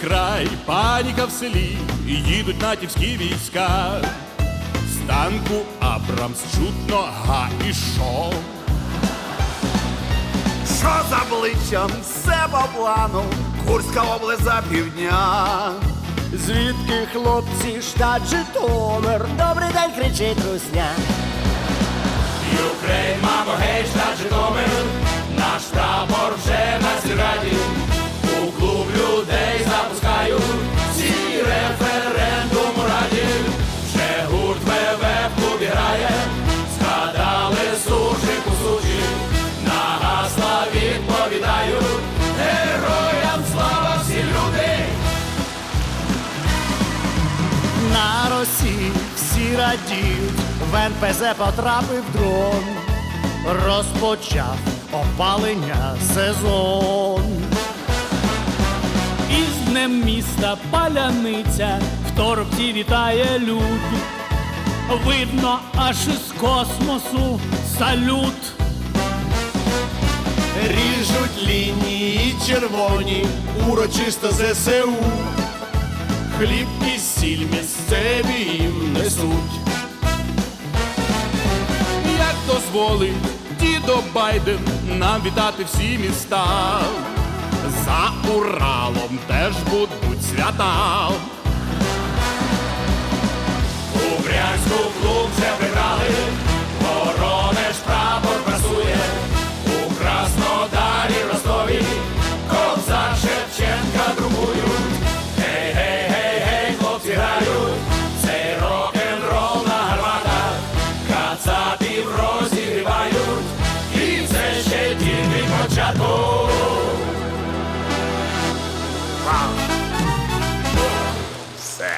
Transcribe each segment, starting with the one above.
край, паніка в селі, їдуть натівські війська. З танку Абрамс чутно га і шо. Що за обличчям, все по плану, Курська область за півдня. Звідки хлопці штат Житомир? Добрий день кричить русня. Юкрейн, мамо, гей, штат Житомир, На всі радіють, в НПЗ потрапив дрон, розпочав опалення сезон. Із днем міста паляниця в торбці вітає люд. Видно аж із космосу салют. Ріжуть лінії червоні, урочисто ЗСУ. Хліб і сіль місцеві їм несуть. Як дозволить дідо Байден нам вітати всі міста, за Уралом теж будуть свята. початку. Все.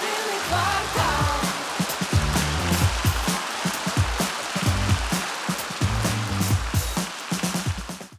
Білий квартал.